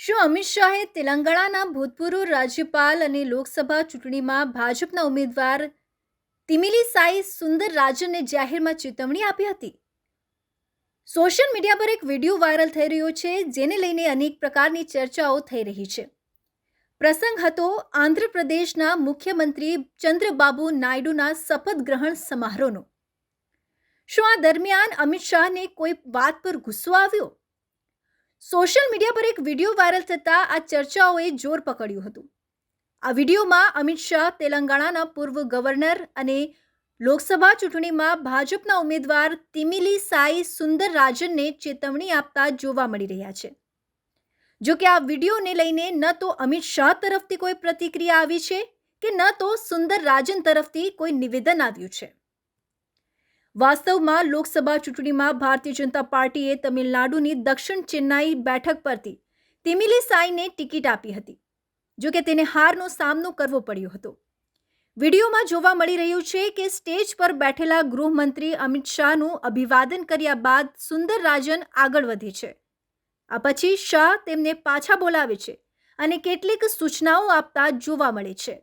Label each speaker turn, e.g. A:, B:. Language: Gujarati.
A: શું અમિત શાહે તેલંગાણાના ભૂતપૂર્વ રાજ્યપાલ અને લોકસભા ચૂંટણીમાં ભાજપના ઉમેદવાર તિમિલીસાઈ સુંદર રાજનને જાહેરમાં ચેતવણી આપી હતી? સોશિયલ મીડિયા પર એક વીડિયો વાયરલ થઈ રહ્યો છે, જેને લઈને અનેક પ્રકારની ચર્ચાઓ થઈ રહી છે. પ્રસંગ હતો આંધ્રપ્રદેશના મુખ્યમંત્રી ચંદ્રબાબુ નાયડુના શપથ ગ્રહણ સમારોહનો. શું આ દરમિયાન અમિત શાહને કોઈ વાત પર ગુસ્સો આવ્યો? સોશિયલ મીડિયા પર એક વીડિયો વાયરલ થતાં આ ચર્ચાઓએ જોર પકડ્યું હતું. આ વિડીયોમાં અમિત શાહ, તેલંગાણાના પૂર્વ ગવર્નર અને લોકસભા ચૂંટણીમાં ભાજપના ઉમેદવાર તિમિલી સાઈ સુંદર રાજનને ચેતવણી આપતા જોવા મળી રહ્યા છે. જો કે આ વિડીયોને લઈને ન તો અમિત શાહ તરફથી કોઈ પ્રતિક્રિયા આવી છે કે ન તો સુંદર રાજન તરફથી કોઈ નિવેદન આવ્યું છે. વાસ્તવમાં લોકસભા ચૂંટણીમાં ભારતીય જનતા પાર્ટીએ તમિલનાડુની દક્ષિણ ચેન્નાઈ બેઠક પરથી તિમિલી સાઈને ટિકિટ આપી હતી, જો કે તેને હારનો સામનો કરવો પડ્યો હતો. વિડીયોમાં જોવા મળી રહ્યું છે કે સ્ટેજ પર બેઠેલા ગૃહમંત્રી અમિત શાહનું અભિવાદન કર્યા બાદ સુંદર રાજન આગળ વધે છે. આ પછી શાહ તેમને પાછા બોલાવે છે અને કેટલીક સૂચનાઓ આપતા જોવા મળે છે.